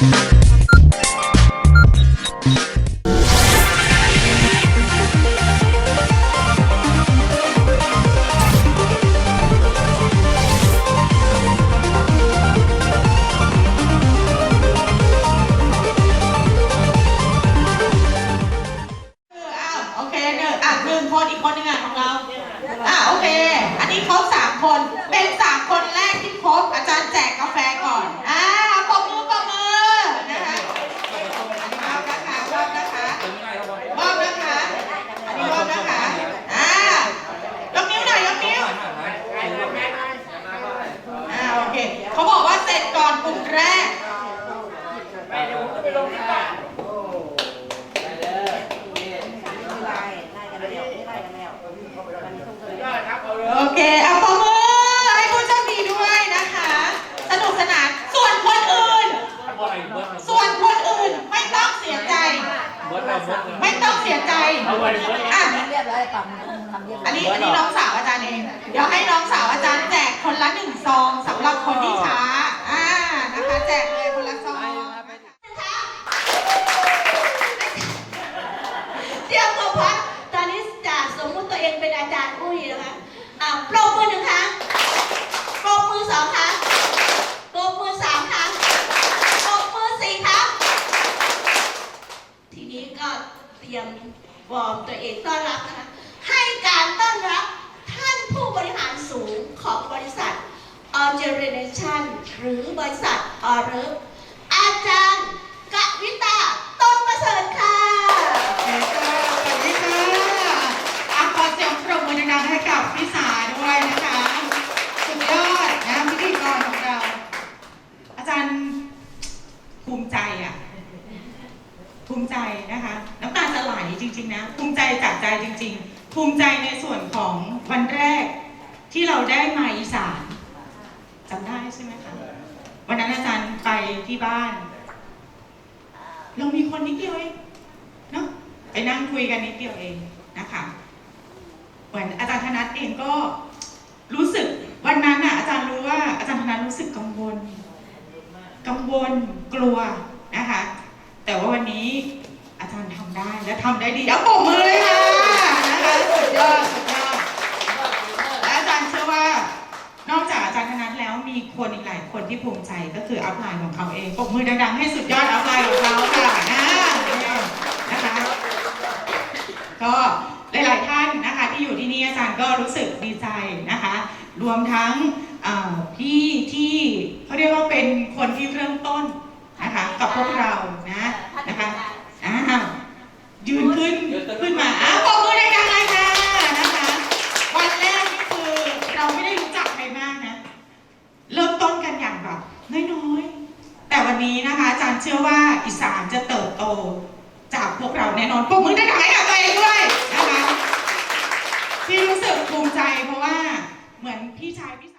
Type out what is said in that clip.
อ้ เค เอาปรบมือให้ผู้โชคดีด้วยนะคะ สนุกสนาน ส่วนคนอื่นส่วนคนอื่นไม่ต้องเสียใจไม่ต้องเสียใจอะ เรียบร้อยต่ำทำเรียบร้อัอนยนี้อันนี้น้องสาวอาจารย์เอง เดี๋ยวให้น้องสาวอาจารย์แจกคนละหนึ่งซองสำหรับคนที่ช้า อ่า นะคะ แจกเลยคนละซองเตรียมความพร้อมตอนนี้จะสมมุติตัวเองเป็นอาจารย์อุ้ยนะคะ อ่าปรบมือหนึ่งครั้งปรบมือสองครั้งปรบมือสามครั้งปรบมือสี่ครั้งทีนี้ก็เตรียมวอร์มตัวเองต้อนรับนะคะ ให้การต้อนรับท่านผู้บริหารสูงของบริษัทออเจเรเนชั่นหรือบริษัทออเริฟอาจารย์กวิตาต้นประเสริฐค่ะ สวัสดีค่ะอะขอเสียงปรบมือดังๆให้กับพี่สาด้วยนะคะ สุดยอดนะพิธีกรของเรา อาจารย์ภูมิใจอะ ภูมิใจนะคะ น้ำตาจะไหลจริง ๆ นะ ภูมิใจจากใจจริง ๆ ภูมิใจในส่วนของวันแรกที่เราได้มาอีสานจำได้ใช่ไหมคะ วันนั้นอาจารย์ไปที่บ้าน เรามีคนนิดเดียวเองเนาะไปนั่งคุยกันนิดเดียวเองนะคะเหมือนอาจารย์ธนัทเองก็รู้สึกวันนั้นน่ะอาจารย์รู้ว่าอาจารย์ธนัทรู้สึกกังวล กังวลกลัวนะคะ แต่ว่าวันนี้อาจารย์ทำได้และทำได้ดีเอาปรบมือเลยค่ะนะคะสุดยอดสุดยอดและอาจารย์เชื่อว่านอกจากอาจารย์ธนัทแล้วมีคนอีกหลายคนที่ภูมิใจก็คืออัพไลน์ของเขาเองปรบมือดังๆให้สุดยอดอัพไลน์ของเขาค่ะนะนะคะก็หลายๆท่านนะคะที่อยู่ที่นี่อาจารย์ก็รู้สึกดีใจนะคะ รวมทั้งเอ่อพี่ที่เขาเรียกว่าเป็นคนที่เริ่มต้นนะคะกับพวกเรานะนะคะอ้าวยืนขึ้นขึ้นมาอ้าวปรบมือดังๆเลยค่ะนะคะ วันแรกนี่คือเราไม่ได้รู้จักใครมากนะ เริ่มต้นกันอย่างแบบน้อยๆ แต่วั นี้นะคะอาจารย์เชื่อว่าอีสานจะเติบโต จากพวกเราแน่นอนปรบมือได้กับให้กับตัวเองด้วยนะคะที่รู้สึกภูมิใจเพราะว่าเหมือนพี่ชายพี่สาว